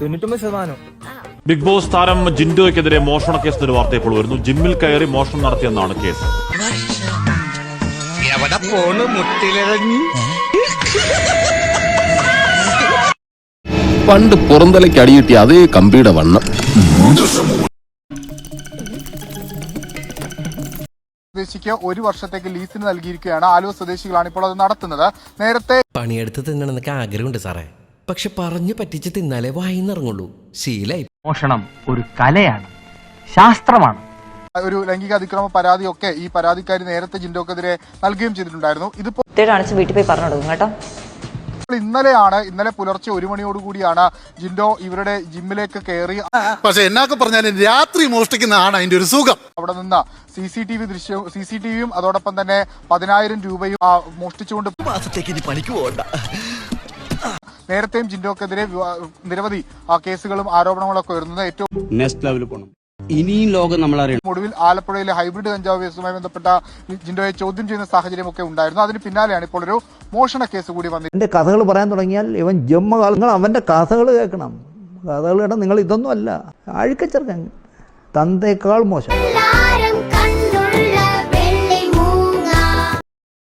തൊണ്ണൂറ്റൊമ്പത് ശതമാനം. Big boss താരം ജിൻഡോയ്ക്കെതിരെ മോഷണ കേസ് ഒരു വാർത്ത ഇപ്പോൾ വരുന്നു. ജിമ്മിൽ കയറി മോഷണം നടത്തിയെന്നാണ് കേസ്. എവിടെ പോണ്? മുട്ടിലിറങ്ങി പണ്ട് പുറന്തലയ്ക്ക് അടിയിട്ടിയ അതേ കമ്പിയുടെ വണ്ണം. സ്വദേശിക്ക് ഒരു വർഷത്തേക്ക് ലീസിന് നൽകിയിരിക്കുകയാണ് ആലുവ സ്വദേശികളാണ് ഇപ്പോൾ അത് നടത്തുന്നത്. നേരത്തെ പണിയെടുത്ത് തിന്നണമെന്നൊക്കെ ആഗ്രഹമുണ്ട് സാറേ. പക്ഷെ പറഞ്ഞു പറ്റിച്ച് തിന്നാലേ വായിന്നിറങ്ങുള്ളൂ. ശീലായി. മോഷണം ഒരു കലയാണ്. ശാസ്ത്രമാണ്. ഒരു ലൈംഗിക അതിക്രമ പരാതിയൊക്കെ ഈ പരാതിക്കാരി നേരത്തെ ജിൻഡോക്കെതിരെ നൽകുകയും ചെയ്തിട്ടുണ്ടായിരുന്നു. ഇതിപ്പോ കാണിച്ച് വീട്ടിൽ പോയി പറഞ്ഞു കൊടുക്കും കേട്ടോ. ഇന്നലെയാണ് ഇന്നലെ പുലർച്ചെ ഒരു മണിയോടുകൂടിയാണ് ജിൻഡോ ഇവരുടെ ജിമ്മിലേക്ക് കയറി. പക്ഷെ എന്നൊക്കെ പറഞ്ഞാലും രാത്രി മോഷ്ടിക്കുന്നതാണ് അതിന്റെ ഒരു സുഖം. അവിടെ നിന്ന് സി സി ടി വി ദൃശ്യവും സി സി ടി വിയും അതോടൊപ്പം തന്നെ പതിനായിരം രൂപയും ആ, മോഷ്ടിച്ചുകൊണ്ട് മാസത്തേക്ക് ഇനി പണിക്ക് പോകണ്ട. നേരത്തെയും ജിൻഡോക്കെതിരെ നിരവധി ആ, കേസുകളും ആരോപണങ്ങളൊക്കെ വരുന്നത് ഏറ്റവും നെക്സ്റ്റ് ലെവലിൽ പോകണം ഇനിയും ലോകം നമ്മൾ അറിയണം ഒടുവിൽ ആലപ്പുഴയിലെ ഹൈബ്രിഡ് കഞ്ചാവ് കേസുമായി ബന്ധപ്പെട്ട ജിൻഡോയെ ചോദ്യം ചെയ്യുന്ന സാഹചര്യമൊക്കെ ഉണ്ടായിരുന്നു. അതിന് പിന്നാലെയാണ് ഇപ്പോൾ ഒരു മോഷണ കേസ് കൂടി വന്നത് എന്റെ കഥകൾ പറയാൻ തുടങ്ങിയാൽ ഇവൻ നിങ്ങൾ അവന്റെ കഥകൾ കേൾക്കണം. കഥകൾ കേട്ടാൽ നിങ്ങൾ ഇതൊന്നും അല്ല. അഴുക്കച്ചെറുക്കൻ തന്തേക്കാൾ മോശം.